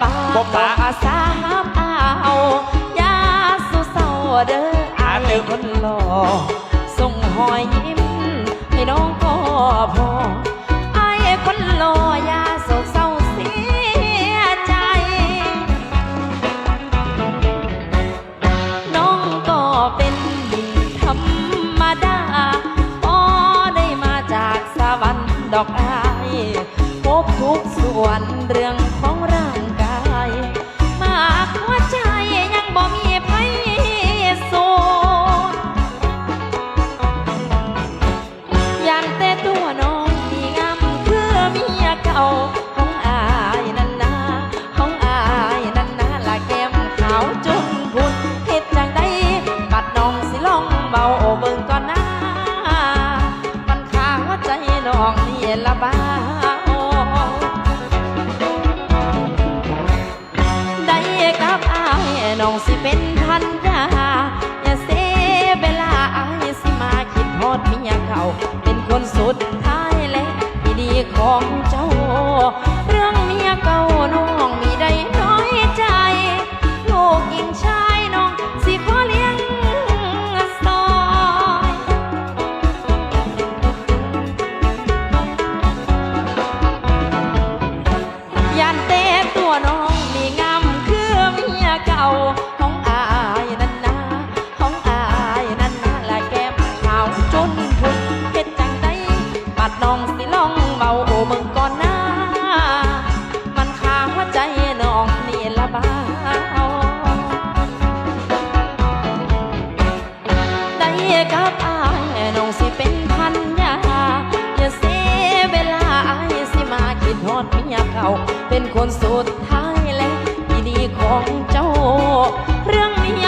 ปาบ่ปะอาสาหามเอายาสุเศร้าเด้ออาหาเติมคนหล่อส่งหอยยิ้มให้น้องก็พอไอ้คนหล่อยาโศกเศร้าเสียใจ น้องก็เป็นหญิงธรรมดาอ๋อได้มาจากสวรรค์ดอกอายพ บทุกส่วนเรื่องของร่างกาย มากหัวใจยังบ่มีไผสูยันแต่ตัวน้องมีงามคือเมียเก่าของอายนันนาของอายนันนาละแก้มขาวจนพุน กับอายน้องสิเป็นพันยาอย่าเสียเวลาอายสิมาคิดฮอดเมียเขาเป็นคนสุดท้ายและดีของเจ้า ของอายนั่นนาของอายนั่นนาละแก้มขาวจนพุนเฮ็ดจังใดปัดน้องสิลองเบาโอมึงก่อนนะมันข้าหัวใจน้องนี่ละบ้าได้กับอายน้องสิเป็นพันยาอย่าเสียเวลาอายสิมาคิดฮอดเมียเก่าเป็นคนสุดท้ายและที่ดีของเจ้า เรื่องเมียเก่าน้อง